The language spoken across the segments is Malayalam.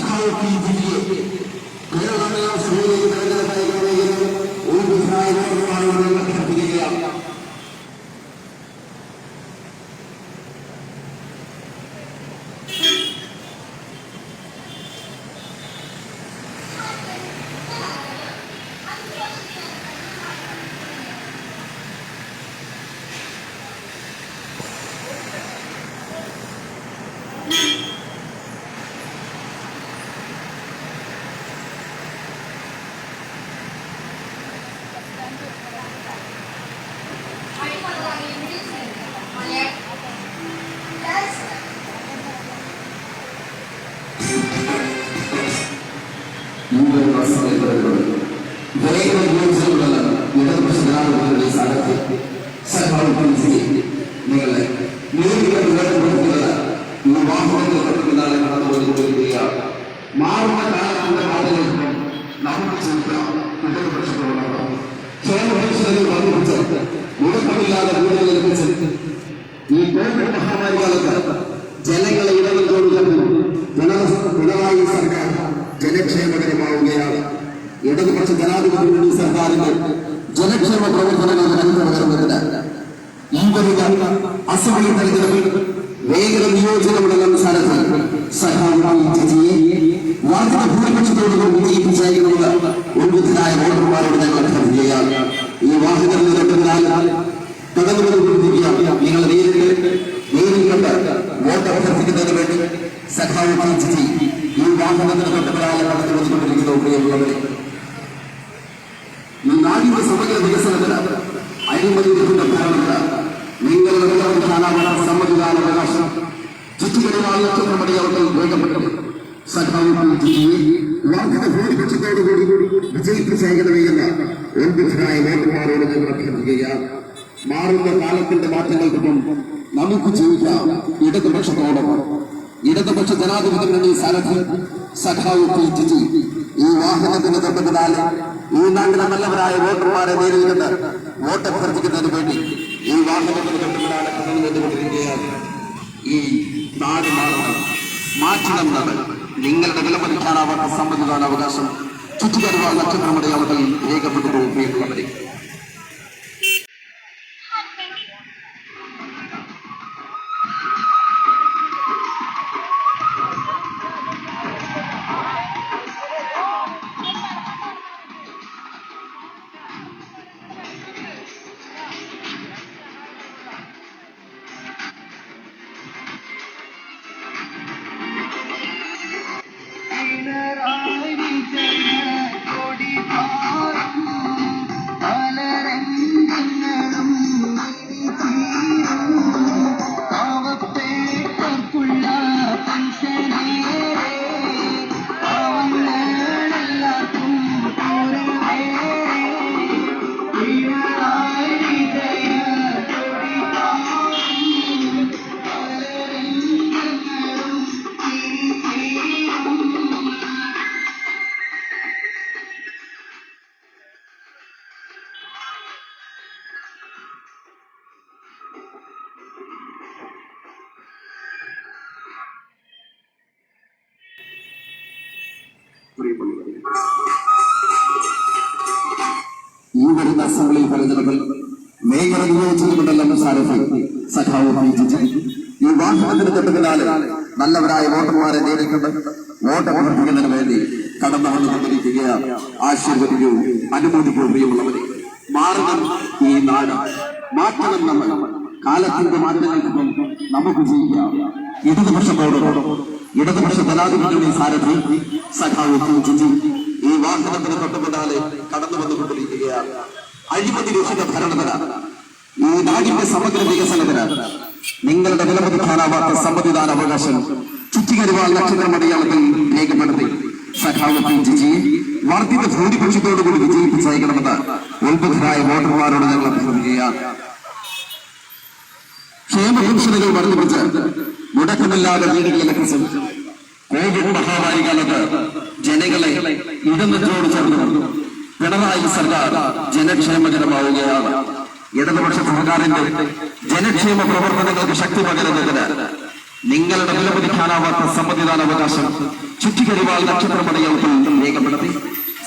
പി ജിയെ കേരളമേ സൂര്യൻ ഒരു വിധായകമാണ് അഭ്യർത്ഥിക്കുകയാണ് മൂന്ന് മാസങ്ങളിലുള്ളത് വേഗം യോജിച്ചുള്ള ഇടതുപക്ഷ ജനാധിപത്യത്തിന്റെ സാരഥ്യം സഖാവ് മനസ്സിൽ നിങ്ങളെ നേരിട്ട് ഉയർത്തിക്കൊടുക്കുന്നത് ഈ വാഹനത്തിൽ പിന്നാലെ കടന്നു പോയിക്കൊണ്ടിരിക്കുകയാണ് മാറുന്ന കാലത്തിന്റെ മാറ്റങ്ങൾക്കും നമുക്ക് ചിന്തിക്കാം ഇടതുപക്ഷത്തോടാണ് ക്ഷേമപരിശോധനയിൽ വർദ്ധിപ്പിച്ച് മുടക്കമില്ലാതെ വീടുകൾ ലഭിച്ച് ഈ കോവിഡ് മഹാമാരി കാലത്ത് ജനങ്ങളെ ഇടവെച്ചോടുന്നു പിണറായി സർക്കാർ ജനക്ഷേമകരമാവുകയാണ്. ഇടതുപക്ഷ ജനാധിപത്യ മുന്നണി സർക്കാരിന്റെ ജനക്ഷേമ പ്രവർത്തനങ്ങൾക്ക് അനുഭവകരമല്ല ഈ വരുന്ന അസംബ്ലി തെരഞ്ഞെടുപ്പിൽ വേഗത നിയോജകമണ്ഡലം സ്ഥലത്ത് സഹായിയെ വാർത്താ ഭൂരിപക്ഷത്തോടുകൂടി വിജയിപ്പിച്ചയക്കണമെന്ന് ഈ വാഹനം നിരക്കുന്നതിനാൽ നിങ്ങൾ നേരിട്ട് നേരിട്ട് വോട്ട് അഭ്യർത്ഥിക്കുന്നതിന് വേണ്ടി സഖാവ് ചിറ്റി ഈ വാഹനത്തിന് തൊട്ടപ്പുറായ കടന്നു വന്നുകൊണ്ടിരിക്കുന്ന പ്രിയമുള്ളവരെ ഈ നാടിന്റെ സമഗ്ര വികസനത്തിന് അഴിമതി വിരുദ്ധ ഭരണത്തിന് നിങ്ങളുടെ നിലവിധാനാവണ സമ്മതിദാന അവകാശം ചുറ്റുകളിലായ നടപടി അവർക്ക് വേണ്ടപ്പെട്ടു സഖാവ് ചിറ്റിയെ വർദ്ധിത ഭൂരിപക്ഷത്തോടുകൂടി വിജയിപ്പിച്ചേക്കണമെന്ന് ഒൻപതിനായ വോട്ടർമാരോട് ഞങ്ങൾ അഭ്യർത്ഥിക്കുകയാണ് മാറുന്ന കാലത്തിന്റെ മാറ്റങ്ങൾക്കൊപ്പം നമുക്ക് ജീവിക്കാം. ഇടതുപക്ഷത്തോടൊപ്പം ഇടതുപക്ഷ ജനാധിപത്യ മുന്നണി സാരഥി സഖാവ് പി ഈ വാഹനത്തിന് തൊട്ടതിനാൽ ഈ നാട്ടിലെ നല്ലവരായ വോട്ടർമാരെ നേരിൽ നിന്ന് വോട്ട് അഭ്യർത്ഥിക്കുന്നതിന് വേണ്ടി ഈ വാഹനത്തിന് തൊട്ടതിനാല് ഈ നാട് മാറണം മാറ്റണം നിങ്ങളുടെ വിലമതിക്കാനാവാത്ത സമ്മതിക്കാൻ അവകാശം ചുറ്റുകരുവാ നക്ഷത്രമടയാളത്തിൽ രേഖപ്പെട്ടു പ്രിയമുള്ളവരെ അസംബ്ലി തെരഞ്ഞെടുപ്പിൽ മേഖല നിയോജകമണ്ഡലം സാരഥി സഖാവ് ജിജി ഈ വാഹനത്തിന് തൊട്ടതിനാല് നല്ലവരായ വോട്ടർമാരെ നേരിട്ടുണ്ട്. വോട്ട് അഭ്യർത്ഥിക്കുന്നതിന് വേണ്ടി കടന്നു വന്നുകൊണ്ടിരിക്കുകയാണ് ആശീർവദിക്കൂ അനുമോദിക്കൂ പ്രിയമുള്ളവരെ. മാറണം ഈ നാട് മാറ്റണം നമ്മൾ. കാലത്തിന്റെ മാറ്റങ്ങൾക്കൊപ്പം നമുക്ക് ജീവിക്കാം. ഇടതുപക്ഷത്തോടൊപ്പം ഇടതുപക്ഷ ജനാധിപത്യ സാരഥി സഖാവ് ഈ വാഹനത്തിന് തൊട്ടുപിന്നാലെ കടന്നു വന്നുകൊണ്ടിരിക്കുകയാണ് അഴിമതി രഹിത ഭരണത്തിന് ഈ നാടിന്റെ സമഗ്ര വികസനത്തിന് നിങ്ങളുടെ വിലമതിക്കാനാവാത്ത സമ്മതിദാന അവകാശം ചുറ്റികരുവാൻ നക്ഷത്രമടയാളത്തിൽ രേഖപ്പെടുത്തി. സഖാവ് ജിജിയെ വർദ്ധിത ഭൂരിപക്ഷത്തോടുകൂടി വിജയിപ്പിച്ചയക്കണമെന്ന് ഉത്ബുദ്ധരായ വോട്ടർമാരോട് ഞങ്ങൾ അഭ്യർത്ഥിക്കുകയാണ് ക്ഷേമ പെൻഷനുകൾ വർദ്ധിപ്പിച്ച് മുടക്കമില്ലാതെ വീടുകളിലൊക്കെ കോവിഡ് മഹാമാരി കാലത്ത് ജനങ്ങളെ ഇടനെറ്റോട് ചേർന്ന് പിണറായി സർക്കാർ ജനക്ഷേമകരമാവുകയാണ്. ഇടതുപക്ഷ സർക്കാരിന്റെ ജനക്ഷേമ പ്രവർത്തനങ്ങൾക്ക് ശക്തി പകരുന്നതിന് നിങ്ങളുടെ വിലമതിക്കാനാവാത്ത സമ്മതിദാന അവകാശം ചുറ്റിക്കരിവാൾ നക്ഷത്രപടയോട്ടം രേഖപ്പെടുത്തി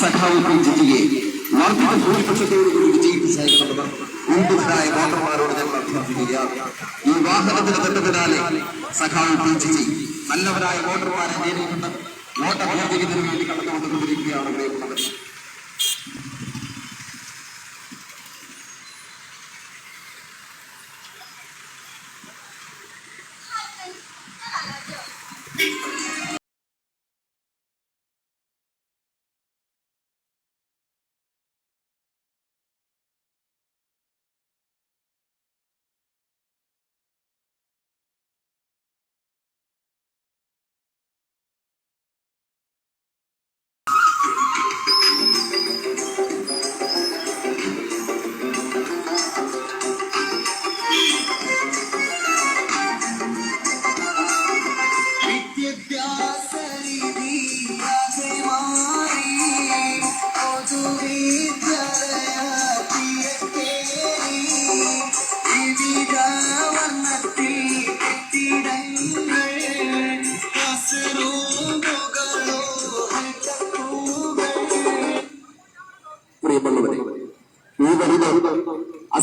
സഖാവ് പൂജിക്കുകയെ വർദ്ധിത ഭൂരിപക്ഷത്തോടുകൂടി വിജയിപ്പിച്ചയക്കണമെന്ന് ഉണ്ടുതരായ വോട്ടർമാരോട് ഞങ്ങൾ അഭ്യർത്ഥിക്കുകയാണ്. ഈ വാഹനത്തിന് തൊട്ട് പിന്നാലെ സഖാവ് പി. നല്ലവരായ വോട്ടർമാരെ നേരിടുന്ന വോട്ട് അഭ്യർത്ഥിക്കുന്നതിന് വേണ്ടി കടന്നുകൊണ്ടുകൊണ്ടിരിക്കുകയാണ് അദ്ദേഹം Thank you.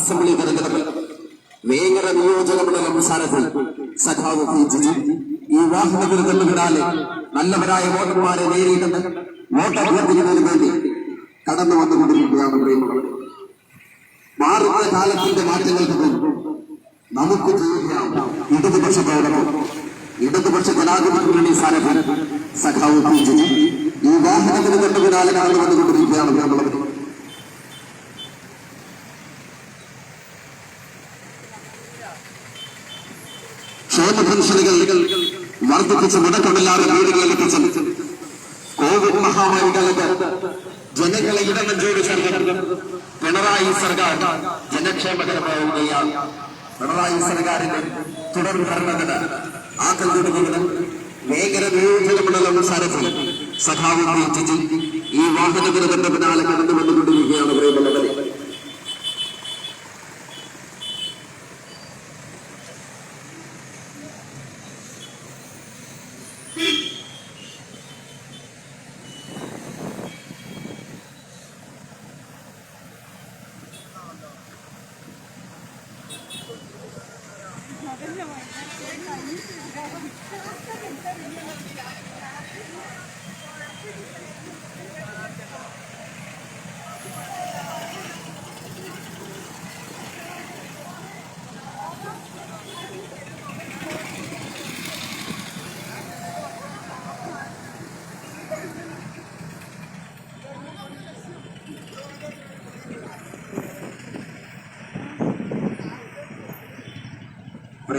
അസംബ്ലി തെരഞ്ഞെടുപ്പിൽ വേങ്ങര നിയോജക മണ്ഡലം സ്ഥാനത്തിൽ സഖാവ് പി. ജിജി. ഈ വാഹനത്തിന് തന്നുവിടാതെ നല്ലവരായ വോട്ടർമാരെ നേരിടുന്ന വോട്ട് അഭ്യർത്ഥിക്കുന്നതിന് വേണ്ടി കടന്നു വന്നുകൊണ്ടിരിക്കുകയാണ് മാറുന്ന കാലത്തിന്റെ മാറ്റങ്ങൾക്ക് മുമ്പ് നമുക്ക് ഇടതുപക്ഷ ഇടതുപക്ഷത്തോടൊപ്പം ഇടതുപക്ഷ ജനാധിപത്യ മുന്നണി സ്ഥാനത്ത് സഖാവ് പി. ജിജി ഈ വാഹനത്തിന് തന്നുവിടാതെ കടന്നു വന്നുകൊണ്ടിരിക്കുകയാണ് പ്രിയമുള്ളവരെ ക്ഷേമ പെൻഷനുകൾ വർദ്ധിപ്പിച്ച് മുടക്കമില്ലാതെ വീടുകളിൽ എത്തിച്ചു കോവിഡ് മഹാമാരി കാലത്ത് ജനങ്ങളെ ഇടനെഞ്ചോട് ചേർന്ന് പിണറായി സർക്കാർ ജനക്ഷേമകരമാവുകയാണ്. പിണറായി സർക്കാരിന്റെ തുടർ ഭരണത്തിന് ആക്കൽ കൊടുക്കുന്നത് മേഖല നിയോജകമണ്ഡലം സാരഥി സഖാവ് ഈ വാഹനത്തിന് പിന്നാലെ കടന്നു വന്നുകൊണ്ടിരിക്കുകയാണ് പ്രിയമുള്ളവരെ.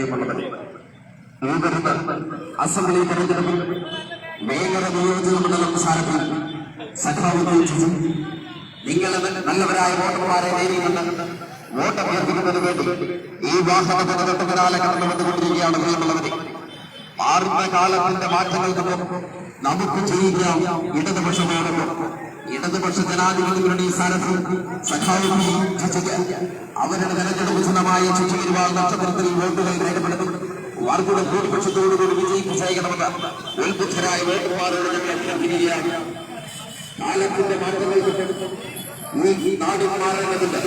പ്രിയമുള്ളവരെ വരുന്ന അസംബ്ലി തെരഞ്ഞെടുപ്പിൽ മേഖല നിയോജക മണ്ഡലം സാരഥി സഖാവ് ഉപയോഗിച്ചു നിങ്ങൾ നല്ലവരായ വോട്ടർമാരെ നേരിടുന്നുണ്ട് വോട്ട് അഭ്യർത്ഥിക്കുന്നതിന് വേണ്ടി ഈ വാഹനത്തിന് തൊട്ടുപിന്നാലെ കടന്നു വന്നുകൊണ്ടിരിക്കുകയാണ് പ്രിയമുള്ളവരെ. മാറുന്ന കാലത്തിന്റെ മാറ്റങ്ങൾക്ക് നമുക്ക് ചെയ്യുക ഇടതുപക്ഷമാണല്ലോ ഇടതുപക്ഷ ജനാധിപതികളുടെ സ്ഥാനത്ത് അവരുടെ തെരഞ്ഞെടുപ്പ് ചിഹ്നമായ ചുറ്റുപരിവാൾ നക്ഷത്രത്തിൽ വോട്ടുകൾ രേഖപ്പെടുത്തും വർഗുടെ ഭൂരിപക്ഷത്തോടുകൂടി വിജയിപ്പിച്ചേക്കണമെന്ന് ഉത്ബുദ്ധരായ വോട്ടർമാരോട് ഞങ്ങൾ അഭ്യർത്ഥിക്കുകയാണ് കാലത്തിന്റെ മാറ്റങ്ങൾ നാട് മാറേണ്ടതുണ്ട്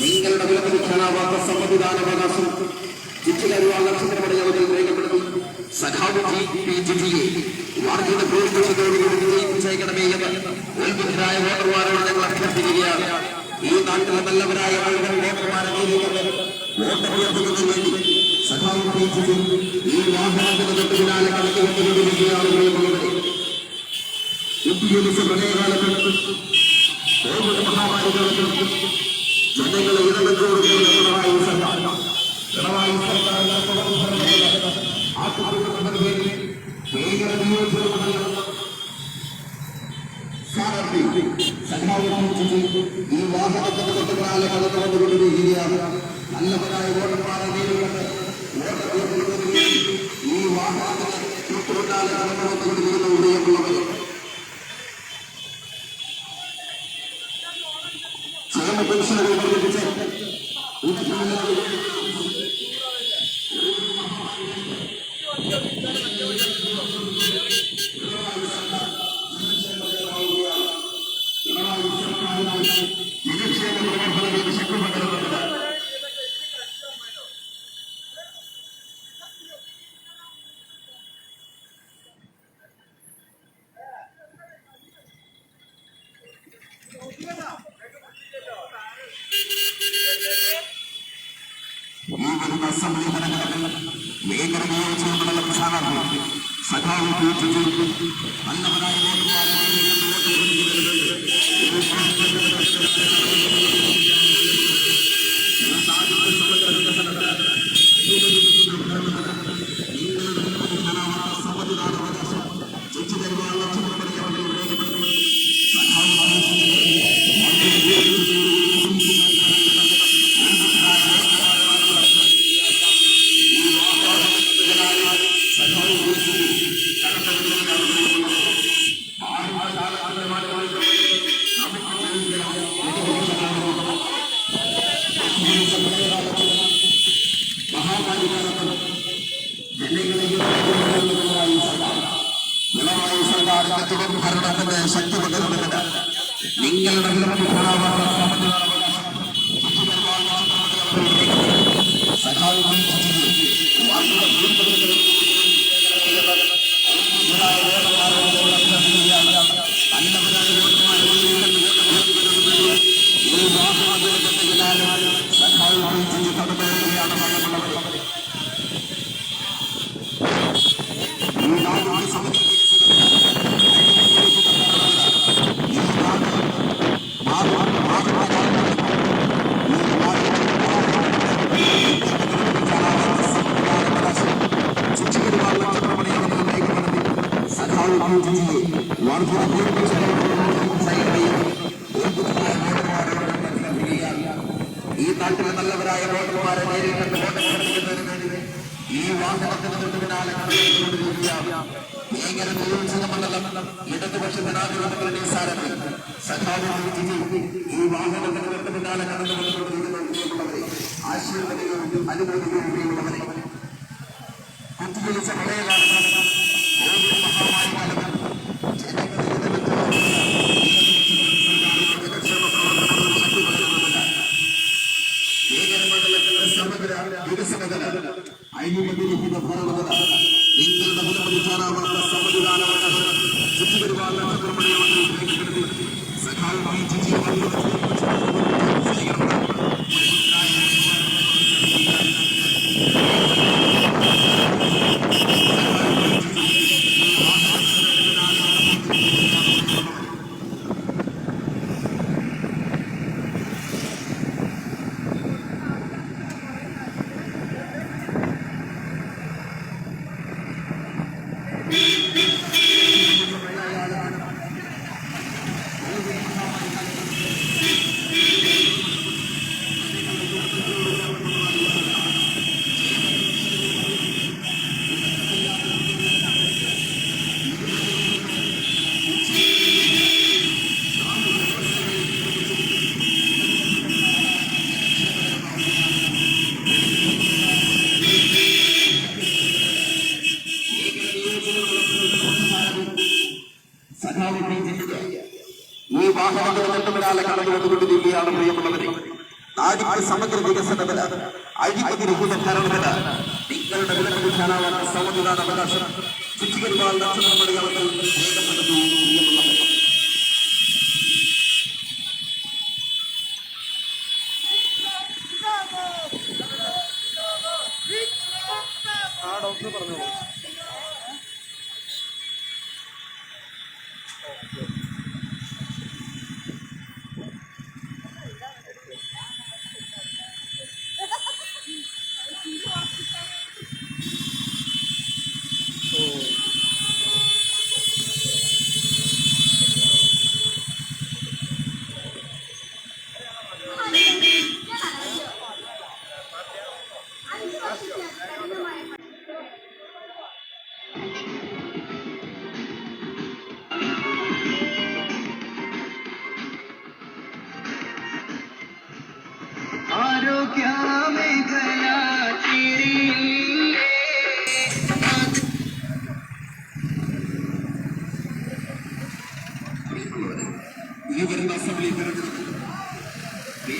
നിങ്ങളുടെ വിലമതിക്കാനാവാത്ത സമ്മതിദാനാവകാശം ചുറ്റുകരുവാൾ നക്ഷത്രമടയവരിൽ രേഖപ്പെടുത്തി സഖാവ് വാർത്തയുടെ ഭൂരിപക്ഷത്തോടുകൂടി വിജയിപ്പിച്ചയക്കണമേ എന്ന് ഉത്ബുദ്ധരായ വോട്ടർമാരോട് ഞങ്ങൾ അഭ്യർത്ഥിക്കുകയാണ്. ഈ നാട്ടിലെ നല്ലവരായ ആളുകൾ വോട്ടർമാരെ നേരിടുന്നത് വോട്ട് അഭ്യർത്ഥിക്കുന്നതിന് വേണ്ടി സഖാവ് ഈ വാഹനത്തിന് തൊട്ട് പിന്നാലെ കൊണ്ടുകൊണ്ടിരിക്കുകയാണ് പ്രിയമുള്ളവരെ ഇന്ത്യയിലെ പ്രളയകാലത്ത് കോവിഡ് മഹാമാരി ജനങ്ങളെ ഇടമെന്നോട് പിണറായി സർക്കാർ. പിണറായി സർക്കാരിന്റെ ഈ വാഹനത്തിന് തൊട്ടുപിന്നാലെ കടന്നു വന്നുകൊണ്ടിരിക്കുകയാണ് നല്ലവരായ വോട്ടർമാരെ നേരിടുന്നത് ഈ വാഹനത്തിന് തൊട്ടുപിന്നാലെ കടന്നു വന്നുകൊണ്ടിരിക്കുന്ന ഉദയമുള്ളവരെ ക്ഷേമ പെൻഷനുകൾ വർദ്ധിപ്പിച്ച് ഈ വരുന്ന അസംബ്ലി ജനങ്ങളിൽ മേഖല നിയോജകമണ്ഡലം സ്ഥാനാർത്ഥി. സഖാവ് വോട്ട് നല്ലവരായ വോട്ടുമാരെ আমি কথা বলছি। ആരോഗ്യത്തിന് വേണ്ടിയുള്ളവരെ കുത്തിയൊലിച്ച പഴയ കാലത്ത് മഹാമാരി കാലത്ത് ജനങ്ങളിൽ Thank you. അവകാശം. ചുറ്റിക്കരുവാൾ നക്ഷത്രമണികളത്തിൽ ചെയ്തിട്ടുള്ളത് ഈ വരുന്ന അസംബ്ലി തെരഞ്ഞെടുപ്പ്. ഈ